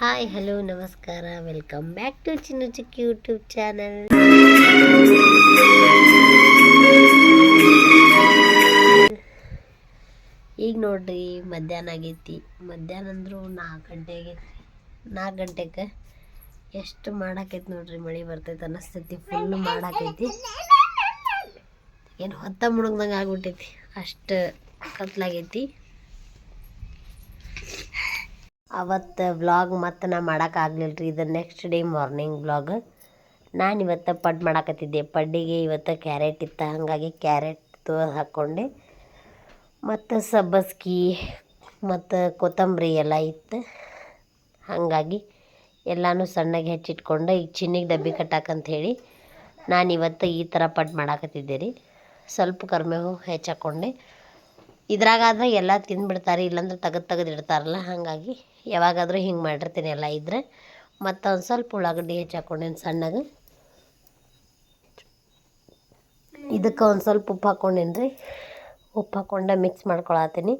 Hi, hello, ನಮಸ್ಕಾರ. Welcome back to Chinnu Chikki YouTube channel ಈಗ ನೋಡ್ರಿ, ಮಧ್ಯಾಹ್ನ ಆಗೈತಿ. ಮಧ್ಯಾಹ್ನ ಅಂದ್ರೂ ನಾಲ್ಕು ಗಂಟೆ ನಾಲ್ಕು ಗಂಟೆಗೆ ಎಷ್ಟು ಮಾಡಾಕೈತಿ ನೋಡ್ರಿ, ಮಳೆ ಬರ್ತೈತೆ ಅನ್ನಿಸ್ತೈತಿ ಫುಲ್ ಮಾಡಾಕೈತಿ. ಏನು ಹೊತ್ತ ಮುಳುಗ್ದಂಗೆ ಆಗ್ಬಿಟ್ಟೈತಿ. ಅಷ್ಟು ಕತ್ಲಾಗೈತಿ. ಅವತ್ತು ವ್ಲಾಗ್ ಮತ್ತೆ ನಾ ಮಾಡೋಕ್ಕಾಗಲಿಲ್ಲ ರೀ ಇದು ನೆಕ್ಸ್ಟ್ ಡೇ ಮಾರ್ನಿಂಗ್ ವ್ಲಾಗ್ ನಾನು ಇವತ್ತು ಪಡ್ ಮಾಡಾಕತ್ತಿದ್ದೆ. ಪಡ್ಡಿಗೆ ಇವತ್ತು ಕ್ಯಾರೆಟ್ ಇತ್ತು. ಹಾಗಾಗಿ ಕ್ಯಾರೆಟ್ ಹಾಕ್ಕೊಂಡೆ ಮತ್ತು ಸಬ್ಬಸ್ಗಿ ಮತ್ತು ಕೊತ್ತಂಬರಿ ಎಲ್ಲ ಇತ್ತು. ಹಾಗಾಗಿ ಎಲ್ಲನೂ ಸಣ್ಣಗೆ ಹೆಚ್ಚಿಟ್ಕೊಂಡು ಈಗ ಚಿನ್ನಿಗೆ ಡಬ್ಬಿ ಕಟ್ಟಾಕಂಥೇಳಿ ನಾನು ಇವತ್ತು ಈ ಥರ ಪಡ್ ಮಾಡಾಕತ್ತಿದ್ದೆ ರೀ. ಸ್ವಲ್ಪ ಕರ್ಮೇವು ಹೆಚ್ಚಾಕೊಂಡೆ. ಇದ್ರಾಗಾದ್ರೆ ಎಲ್ಲ ತಿಂದ್ಬಿಡ್ತಾರೆ, ಇಲ್ಲಾಂದ್ರೆ ತೆಗೆದು ತೆಗೆದು ಇಡ್ತಾರಲ್ಲ, ಹಾಗಾಗಿ ಯಾವಾಗಾದರೂ ಹಿಂಗೆ ಮಾಡಿರ್ತೀನಿ ಎಲ್ಲ ಇದ್ರೆ. ಮತ್ತು ಒಂದು ಸ್ವಲ್ಪ ಉಳ್ಳಾಗಡ್ಡಿ ಹೆಚ್ಚಾಕೊಂಡೇನು ಸಣ್ಣಗೆ. ಇದಕ್ಕೆ ಒಂದು ಸ್ವಲ್ಪ ಉಪ್ಪು ಹಾಕ್ಕೊಂಡೇನು ರೀ? ಉಪ್ಪು ಹಾಕ್ಕೊಂಡೆ ಮಿಕ್ಸ್ ಮಾಡ್ಕೊಳತ್ತೀನಿ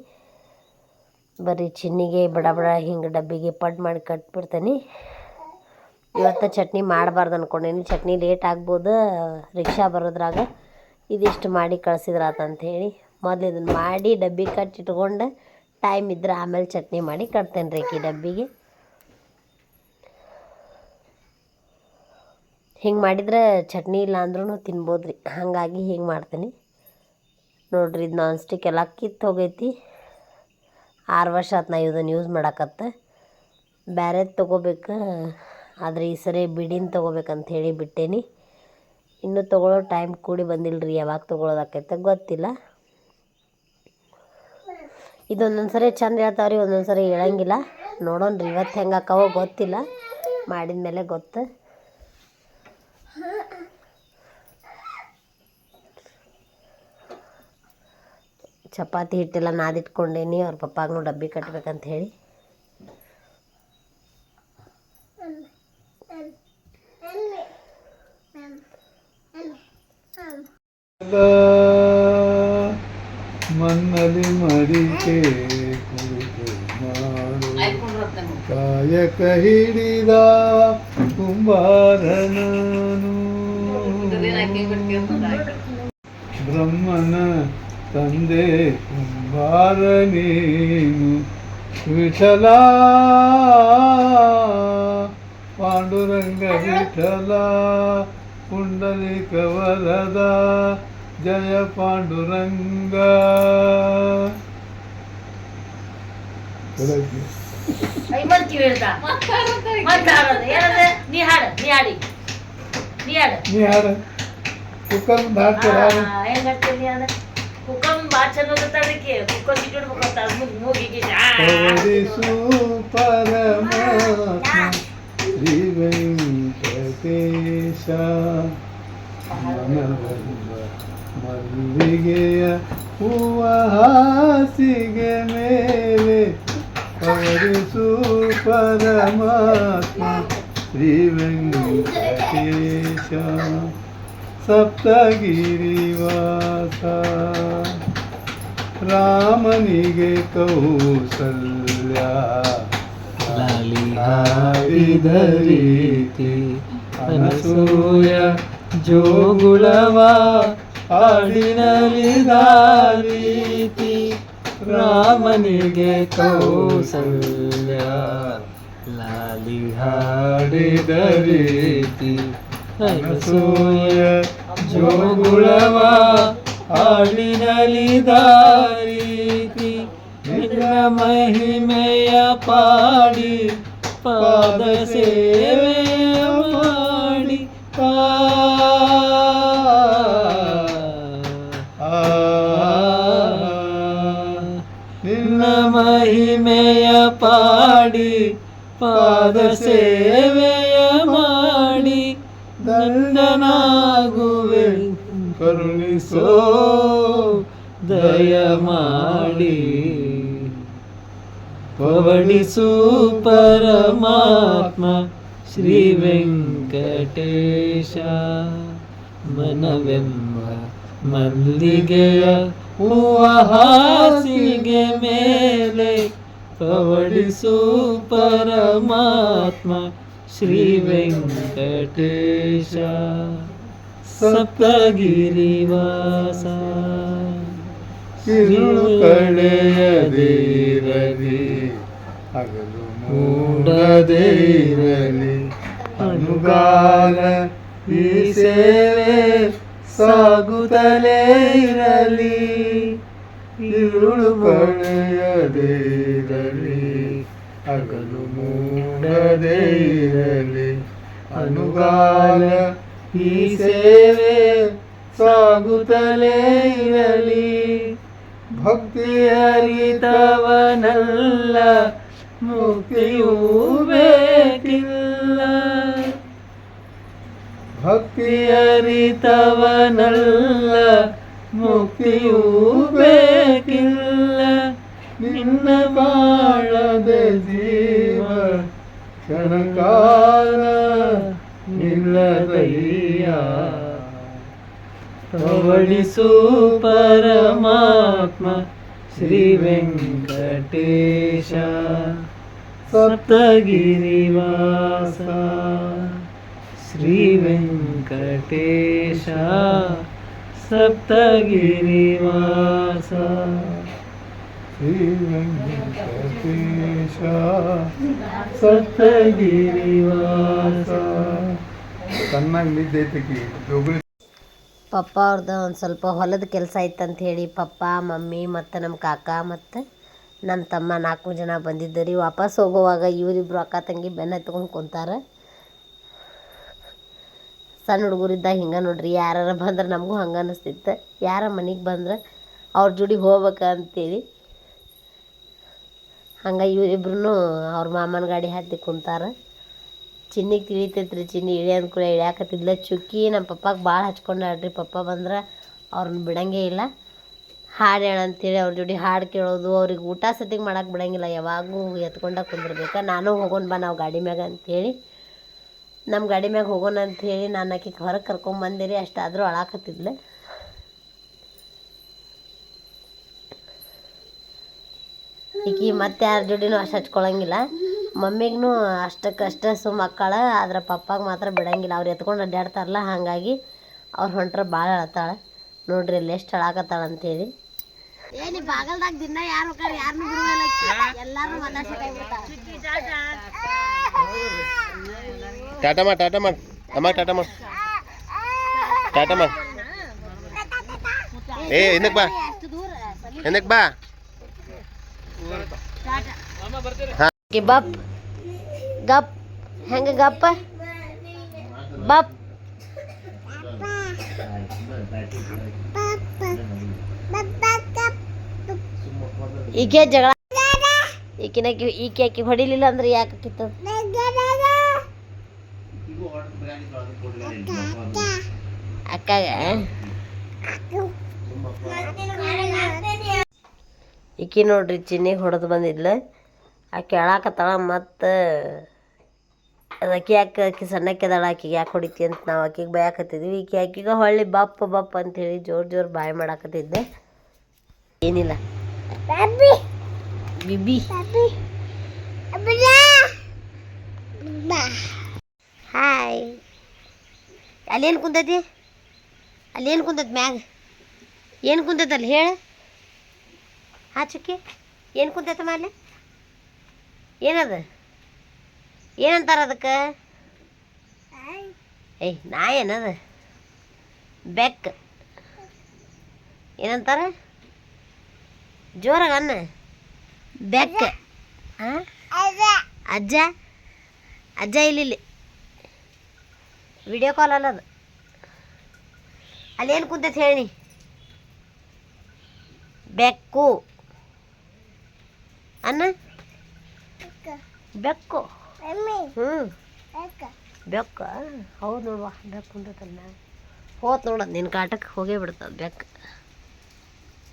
ಬರೀ ಚಿನ್ನಿಗೆ ಬಡ ಬಡ ಹಿಂಗೆ ಡಬ್ಬಿಗೆ ಪಡ್ ಮಾಡಿ ಕಟ್ಬಿಡ್ತೀನಿ. ಇವತ್ತು ಚಟ್ನಿ ಮಾಡಬಾರ್ದು ಅಂದ್ಕೊಂಡೇನಿ ಚಟ್ನಿ ಲೇಟ್ ಆಗ್ಬೋದು, ರಿಕ್ಷಾ ಬರೋದ್ರಾಗ. ಇದಿಷ್ಟು ಮಾಡಿ ಕಳ್ಸಿದ್ರಾತಂತ ಹೇಳಿ. ಮೊದಲು ಇದನ್ನು ಮಾಡಿ ಡಬ್ಬಿ ಕಟ್ಟಿ ಇಟ್ಕೊಂಡು ಟೈಮ್ ಇದ್ರೆ ಆಮೇಲೆ ಚಟ್ನಿ ಮಾಡಿ ಕಟ್ತೇನೆ ರೀ ಈ ಡಬ್ಬಿಗೆ. ಹಿಂಗೆ ಮಾಡಿದ್ರೆ ಚಟ್ನಿ ಇಲ್ಲ ಅಂದ್ರೂ ತಿನ್ಬೋದು ರೀ. ಹಾಗಾಗಿ ಹಿಂಗೆ ಮಾಡ್ತೀನಿ. ನೋಡ್ರಿ ಇದು ನಾನ್ ಸ್ಟಿಕ್ ಎಲ್ಲ ಕಿತ್ತು ಹೋಗೈತಿ. ಆರು ವರ್ಷ ಆತು ನಾ ಇದನ್ನು ಯೂಸ್ ಮಾಡಾಕತ್ತ. ಬೇರೆದು ತೊಗೋಬೇಕು, ಆದರೆ ಈ ಸರಿ ಬಿಡಿನ ತೊಗೋಬೇಕಂತ ಹೇಳಿ ಬಿಟ್ಟೇನಿ. ಇನ್ನೂ ತೊಗೊಳ್ಳೋ ಟೈಮ್ ಕೂಡಿ ಬಂದಿಲ್ಲ ರೀ ಯಾವಾಗ ತೊಗೊಳೋದಾಕೈತೆ ಗೊತ್ತಿಲ್ಲ. ಇದೊಂದೊಂದು ಸರಿ ಚಂದ ಹೇಳ್ತಾವ್ರಿ ಒಂದೊಂದು ಸರಿ ಹೇಳಂಗಿಲ್ಲ ನೋಡೋಣ ರೀ ಇವತ್ತು ಹೆಂಗೆ ಅಕ್ಕವ ಗೊತ್ತಿಲ್ಲ ಮಾಡಿದ ಮೇಲೆ ಗೊತ್ತು ಚಪಾತಿ ಹಿಟ್ಟೆಲ್ಲ ನಾದಿಟ್ಕೊಂಡೇನಿ ಅವ್ರ ಪಪ್ಪಾಗೂ ಡಬ್ಬಿ ಕಟ್ಬೇಕಂತ ಹೇಳಿ ಮಣ್ಣಲ್ಲಿ ಕಾಯಕ ಹಿಡಿದ ಕುಂಬಾರನನು. ಬ್ರಹ್ಮನ ತಂದೆ ಕುಂಬಾರನೇನು? ವಿಠಲ. ಪಾಂಡುರಂಗ ವಿಠಲ. ಪುಂಡಲಿಕ ವರದ ಜಯ ಪಾಂಡುರಂಗ. ಐಮಂತಿ ಹೇಳ್ದ ಮಾತಾಡೋದು ಏನದ ನೀ ಹಾಡು ನೀ ಹಾಡಿ. ನೀ ಹಾಡು. ನೀ ಹಾಡ. ಕುಕ್ಕರ್ ಮುಂದೆ ಹಾಡ್ತೀರ ಹಾಡು. ಹೆಂಗ್ ಹಾಡ್ತೀನಿ ಹಾಡ? ಕುಕ್ಕರ್ ಬಾ ಚಂದ ಅದಕ್ಕೆ. ಕುಕ್ಕರ್ ಇಟ್ಟಿಡ್ಬೇಕಂತ ಮೂಗಿಗೆ. ಪವರಿಸು ಪರಮಾತ್ಮ ಶ್ರೀ ವೆಂಕಟೇಶ ಮನವೆಂಬ ಮಲ್ಲಿಗೆಯ ಹೂವ ಹಾಸಿಗೆ ಮೇಲೆ. ಪವರಿಸು ಪರಮಾತ್ಮ ಶ್ರೀ ವೆಂಕಟೇಶ ಸಪ್ತಗಿರಿವಾಸ. ರಾಮನಿಗೆ ಕೌಸಲ್ಯ ಹಾಡಿದ ರೀತಿ ಅನಸೂಯ ಜೋಗುಳವ ಹಾಡಿನಲಿದ ರೀತಿ ರಾಮನಿಗೆ ಕೌಸಲ್ಯ ಲಾಲಿ ಹಾಡಿದ ರೀತಿ ಅನಸೂಯ ಜೋಗುಳವ ಹಾಡಿನಲಿದ ರೀತಿ ನಿನ್ನ ಮಹಿಮೆಯ ಪಾಡಿ ಪಾದ ಸೇವೆಯ ಸೇವೆಯ ಮಾಡಿ ದಂಡನಾಗುವೆ ಕರುಣಿಸೋ ದಯ ಮಾಡಿ ಪವಣಿಸು ಪರಮಾತ್ಮ ಶ್ರೀ ವೆಂಕಟೇಶ. ಮನವೆಂಬ ಮಲ್ಲಿಗೆಯ ಹೂವ ಹಾಸಿಗೆ ಮೇಲೆ ಪವಡಿಸು ಪರಮಾತ್ಮ ಶ್ರೀ ವೆಂಕಟೇಶ ಸಪ್ತಗಿರಿವಾಸ. ಇರುಳು ಕಳೆಯದಿರಲಿ ಹಗಲು ಮೂಡದೇ ಇರಲಿ. ಅನುಗಾಲ ಈ ಸೇವೆ ಸಾಗುತ್ತಲೇ ಇರಲಿ. ಇರುಳು ಕಳೆಯದೇ ಅಗಲು ಮೂಡದೇರಲಿ, ಅನುಗಾಲ ಈ ಸೇವೆ ಸಾಗುತ್ತಲೇ ಇರಲಿ. ಭಕ್ತಿ ಹರಿತವನಲ್ಲ ಮುಕ್ತಿಯೂ ಬೇಕಿಲ್ಲ. ಭಕ್ತಿ ಅರಿತವನಲ್ಲ ಮುಕ್ತಿಯೂ ಬೇಕಿಲ್ಲ. ನಿನ್ನ ಬಾಳದೆ ಜೀವ. ಕ್ಷಣಕಾಲ ನಿಲ್ಲದಯ್ಯ. ಪವಡಿಸು ಪರಮಾತ್ಮ ಶ್ರೀ ವೆಂಕಟೇಶ. ಸಪ್ತಗಿರಿವಾಸ ಶ್ರೀ ವೆಂಕಟೇಶ ಸಪ್ತಗಿರಿವಾಸ. ಶ್ರೀ ವೆಂಕಟೇಶ ಸಪ್ತಗಿರಿವಾಸ. ಚೆನ್ನಾಗಿ ನಿದ್ದೆ ಐತಕಿ ಜೋಗುಳಿ ಪಪ್ಪ ಅವ್ರದ್ದು ಒಂದು ಸ್ವಲ್ಪ ಹೊಲದ ಕೆಲಸ ಇತ್ತಂತ ಹೇಳಿ ಪಪ್ಪ ಮಮ್ಮಿ ಮತ್ತು ನಮ್ಮ ಕಾಕ ಮತ್ತು ನನ್ನ ತಮ್ಮ ನಾಲ್ಕು ಜನ ಬಂದಿದ್ದರು ರೀ. ವಾಪಸ್ ಹೋಗುವಾಗ ಇವರಿಬ್ರು ಅಕ್ಕ ತಂಗಿ ಬೆನ್ನ ಹತ್ಕೊಂಡು ಕುಂತಾರ. ಸಣ್ಣ ಹುಡುಗರಿದ್ದಾಗ ಹಿಂಗೆ ನೋಡ್ರಿ ಯಾರು ಬಂದ್ರೆ ನಮಗೂ ಹಂಗೆ ಅನಿಸ್ತಿತ್ತು. ಯಾರ ಮನೆಗೆ ಬಂದ್ರೆ ಅವ್ರ ಜೋಡಿ ಹೋಗ್ಬೇಕ ಅಂತೇಳಿ. ಹಂಗೆ ಇವರಿಬ್ರು ಅವ್ರ ಮಾಮನ ಗಾಡಿ ಹತ್ತಿ ಕುಂತಾರ. ಚಿನ್ನಿಗೆ ತಿಳಿತೈತ್ರಿ, ಚಿನ್ನಿ ಇಳಿ ಅಂದ್ಕೂಡ ಇಳಿಯಾಕತ್ತಿದ್ಲ. ಚುಕ್ಕಿ ನಮ್ಮ ಪಪ್ಪಾಗೆ ಭಾಳ ಹಚ್ಕೊಂಡಾಡ್ರಿ ಪಪ್ಪ ಬಂದ್ರೆ ಅವ್ರನ್ನ ಬಿಡಂಗೇ ಇಲ್ಲ. ಹಾಡು ಹೇಳಂತೇಳಿ ಅವ್ರ ಜೋಡಿ ಹಾಡು ಕೇಳೋದು. ಅವ್ರಿಗೆ ಊಟ ಸತಿಗೆ ಮಾಡಕ್ಕೆ ಬಿಡಂಗಿಲ್ಲ. ಯಾವಾಗೂ ಎತ್ಕೊಂಡಾಗ ಕುಂದಿರ್ಬೇಕು. ನಾನು ಹೋಗೋಣ ಬಾ ನಾವು ಗಾಡಿ ಮ್ಯಾಗ ಅಂತೇಳಿ. ನಮ್ಮ ಗಾಡಿ ಮ್ಯಾಗ ಹೋಗೋಣ ಅಂತ ಹೇಳಿ ನಾನು ಆಕೆ ಹೊರಗೆ ಕರ್ಕೊಂಬಂದಿರಿ ಅಷ್ಟಾದರೂ ಅಳಾಕತ್ತಿದ್ಲು. ಈಕಿ ಮತ್ತೆ ಯಾರ ಜೋಡಿನೂ ಅಷ್ಟು ಹಚ್ಕೊಳಂಗಿಲ್ಲ. ಮಮ್ಮಿಗೂ ಅಷ್ಟಕ್ಕಷ್ಟೇ ಸುಮ್ಮ ಮಕ್ಕಳ ಆದ್ರೆ ಪಪ್ಪಾಗ ಮಾತ್ರ ಬಿಡಂಗಿಲ್ಲ. ಅವ್ರು ಎತ್ಕೊಂಡು ಅಡ್ಡಾಡ್ತಾರಲ್ಲ ಹಾಗಾಗಿ ಅವ್ರು ಹೊಂಟ್ರೆ ಭಾಳ ಅಳತಾಳೆ. ನೋಡ್ರಿ ಇಲ್ಲಿ ಎಷ್ಟು ಅಳಾಕತ್ತಾಳ ಅಂತೇಳಿ. ಏನಿ ಬಾಗಲ್ದಾಗ ದಿನ ಯಾರು ಹೋಗಾರ ಯಾರನ್ನೂ ಬಿಡುವಲ್ಲ ಎಲ್ಲಾರು ಟಾಟಾ ಮಾ ಟಾಟಾ ಮಾ ಅಮ್ಮ, ಟಾಟಾ ಮಾ ಟಾಟಾ ಮಾ ಏ, ಹಿಂದಕ್ಕೆ ಬಾ. ಹಿಂದಕ್ಕೆ ಬಾ. ಬಪ್. ಗಪ್. ಹೆಂಗ ಗಪ್ಪ? ಬಪ್. ಈಕೆ ಜಗಳ ಈಕಿನ ಈಕೆ ಆಕಿ ಹೊಡಿಲಿಲ್ಲ ಅಂದ್ರೆ ಯಾಕೆ ಆಕಿತ್ತು ಅಕ್ಕಾಗ ಈಕಿ ನೋಡ್ರಿ ಚಿನ್ನಿಗೆ ಹೊಡೆದು ಬಂದಿದ್ಲು. ಆಕೆ ಕೇಳಾಕತ್ತಾಳ ಮತ್ತು ಅದಕ್ಕೆ ಯಾಕೆ ಆಕಿ ಸಣ್ಣಕ್ಕೆದಾಳ ಆಕಿಗೆ ಯಾಕೆ ಹೊಡಿತಿ ಅಂತ ನಾವು ಆಕಿಗೆ ಬಾಯಾಕತ್ತಿದ್ವಿ. ಈಕೆ ಆಕಿಗೆ ಹೊಳ್ಳಿ ಬಪ್ಪ ಬಪ್ಪ ಅಂತೇಳಿ ಜೋರು ಜೋರು ಬಾಯಿ ಮಾಡಾಕತ್ತಿದ್ದೆ ಏನಿಲ್ಲ. ಬಿಬಿ ಹಾಯ್ ಅಲ್ಲೇನು ಕುಂತೈತಿ ಅಲ್ಲೇನು ಕುಂತೈತಿ ಮ್ಯಾಗ? ಏನು ಕುಂತೈತಲ್ಲ ಹೇಳು. ಆ ಚುಕ್ಕಿ, ಏನು ಕುಂತೈತಮ್ಮ ಅಲ್ಲಿ? ಏನದ? ಏನಂತಾರ ಅದಕ್ಕೆ? ಏಯ್ ನಾ ಏನದ? ಬೆಕ್ ಏನಂತಾರ? ಜೋರಾಗ ಅನ್ನ. ಬೆಕ್ ಹಾಂ ಅಜ್ಜ. ಅಜ್ಜ ಇಲ್ಲಿ ವಿಡಿಯೋ ಕಾಲ್ ಅಲ್ಲ ಅದು. ಅಲ್ಲೇನು ಕುಂತೈತೆ ಹೇಳಿ? ಬೆಕ್ಕು. ಅನ್ನ? ಬೆಕ್ಕು. ಹ್ಞೂ ಬೆಕ್ಕ. ಹೌದು ನೋಡುವ ಬೆಕ್ಕು ಕುಂತೈತಲ್ಲ ಹೋತ್ ನೋಡೋದು ನಿನ್ನ ಕಾಟಕ್ಕೆ ಹೋಗೇ ಬಿಡ್ತದೆ ಬೆಕ್ಕ.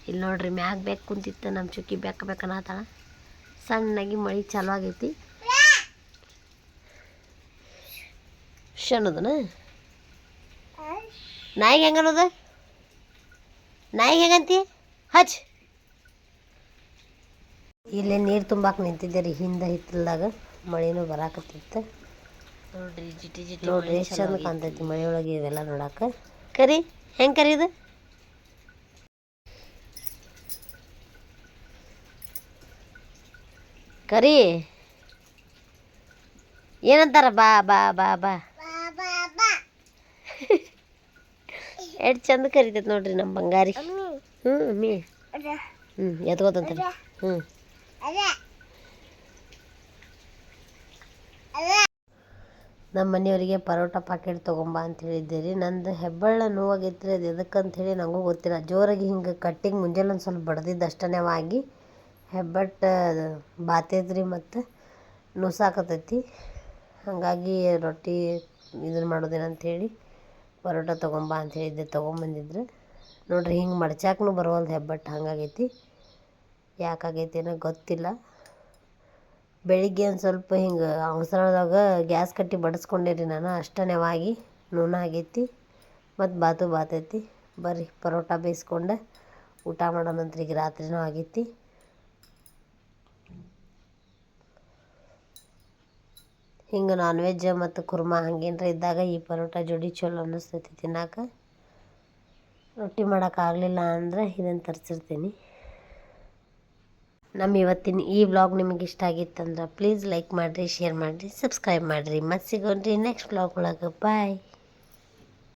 ಇಲ್ಲಿ ನೋಡ್ರಿ ಮ್ಯಾಗ ಬೆಕ್ಕು ಕುಂತಿತ್ತು ನಮ್ಮ ಚುಕ್ಕಿ ಬೆಕ್ಕ ಬೆಕ್ಕನಾತಾಳ ಸಣ್ಣಗೆ ಮಳೆ ಚಾಲು ಆಗೈತಿ ಶನದನ ನಾಯಿಗೆ ಹೆಂಗನದ ನಾಯಿಗೆ ಹೆಂಗಂತಿ ಹಚ್. ಇಲ್ಲಿ ನೀರು ತುಂಬಾಕ ನಿಂತಿದ್ದೆ ರೀ ಹಿಂದೆ ಹಿತ್ತಲ್ದಾಗ ಮಳೆನೂ ಬರಾಕತ್ತಿತ್ತು. ನೋಡ್ರಿ ಜಿಟಿ ಜಿಟಿ ನೋಡ್ರಿ ಎಷ್ಟು ಚಂದ ಕಾಣ್ತೈತಿ ಮಳೆ ಒಳಗೆ ಇವೆಲ್ಲ ನೋಡಾಕ. ಕರಿ ಹೆಂಗೆ ಇದು? ಕರಿ. ಏನಂತಾರ ಬಾ ಬಾ ಬಾ ಬಾ. ಎಷ್ಟು ಚಂದ ಕರಿತೈತೆ ನೋಡ್ರಿ ನಮ್ಮ ಬಂಗಾರಿ. ಹ್ಞೂ ಮೀ ಹ್ಞೂ ಎತ್ಕೋತಂತಾರೆ ಹ್ಞೂ ನಮ್ಮ ಮನೆಯವರಿಗೆ ಪರೋಟ ಪಾಕೆಟ್ ತೊಗೊಂಬ ಅಂತ ಹೇಳಿದ್ದೆ ರೀ. ನಂದು ಹೆಬ್ಬಳ್ಳ ನೋವಾಗೈತ್ರಿ ಅದು ಎದಕ್ಕೆ ಹೇಳಿ ನನಗೂ ಗೊತ್ತಿಲ್ಲ. ಜೋರಾಗಿ ಹಿಂಗೆ ಕಟ್ಟಿಂಗ್ ಮುಂಜಾನೆ ಒಂದು ಸ್ವಲ್ಪ ಬಡ್ದಿದ್ದು ಅಷ್ಟನೇ ಆಗಿ ಹೆಬ್ಬಟ್ಟ ಬಾತೈತ್ರಿ ಮತ್ತು ನುಸಾಕತೈತಿ. ಹಾಗಾಗಿ ರೊಟ್ಟಿ ಇದನ್ನು ಮಾಡೋದೇನಂಥೇಳಿ ಪರೋಟ ತೊಗೊಂಬ ಅಂತ ಹೇಳಿದ್ದೆ, ತೊಗೊಂಬಂದಿದ್ರು. ನೋಡ್ರಿ ಹಿಂಗೆ ಮಡ್ಚಾಕೂ ಬರೋಲ್ದು ಹೆಬ್ಬಟ್ಟು, ಹಂಗಾಗೈತಿ. ಯಾಕಾಗೈತಿ ಏನೋ ಗೊತ್ತಿಲ್ಲ. ಬೆಳಿಗ್ಗೆ ಒಂದು ಸ್ವಲ್ಪ ಹಿಂಗೆ ಅವಸರದಾಗ ಗ್ಯಾಸ್ ಕಟ್ಟಿ ಬಡಿಸ್ಕೊಂಡೇರಿ ನಾನು ಅಷ್ಟನೇವಾಗಿ ನೂನ ಆಗೈತಿ, ಮತ್ತು ಬಾತು ಬಾತೈತಿ. ಬರ್ರಿ ಪರೋಟ ಬೇಯಿಸ್ಕೊಂಡು ಊಟ ಮಾಡೋಣಂತ್ರಿ ಈಗ ರಾತ್ರಿನೂ ಆಗೈತಿ. ಹಿಂಗೆ ನಾನ್ ವೆಜ್ ಮತ್ತು ಕುರ್ಮಾ ಹಂಗೇನ್ರ ಇದ್ದಾಗ ಈ ಪರೋಟ ಜೋಡಿ ಚಲೋ ಅನ್ನಿಸ್ತೈತಿ ತಿನ್ನಾಕ. ರೊಟ್ಟಿ ಮಾಡೋಕ್ಕಾಗಲಿಲ್ಲ ಅಂದರೆ ಇದನ್ನು ತರಿಸಿರ್ತೀನಿ. ನಮ್ಮ ಇವತ್ತಿನ ಈ ಬ್ಲಾಗ್ ನಿಮಗೆ ಇಷ್ಟ ಆಗಿತ್ತಂದ್ರೆ ಪ್ಲೀಸ್ ಲೈಕ್ ಮಾಡಿರಿ ಶೇರ್ ಮಾಡಿರಿ ಸಬ್ಸ್ಕ್ರೈಬ್ ಮಾಡಿರಿ. ಮತ್ತೆ ಸಿಗೋಣ್ರಿ ನೆಕ್ಸ್ಟ್ ಬ್ಲಾಗ್ ಒಳಗೆ. ಬಾಯ್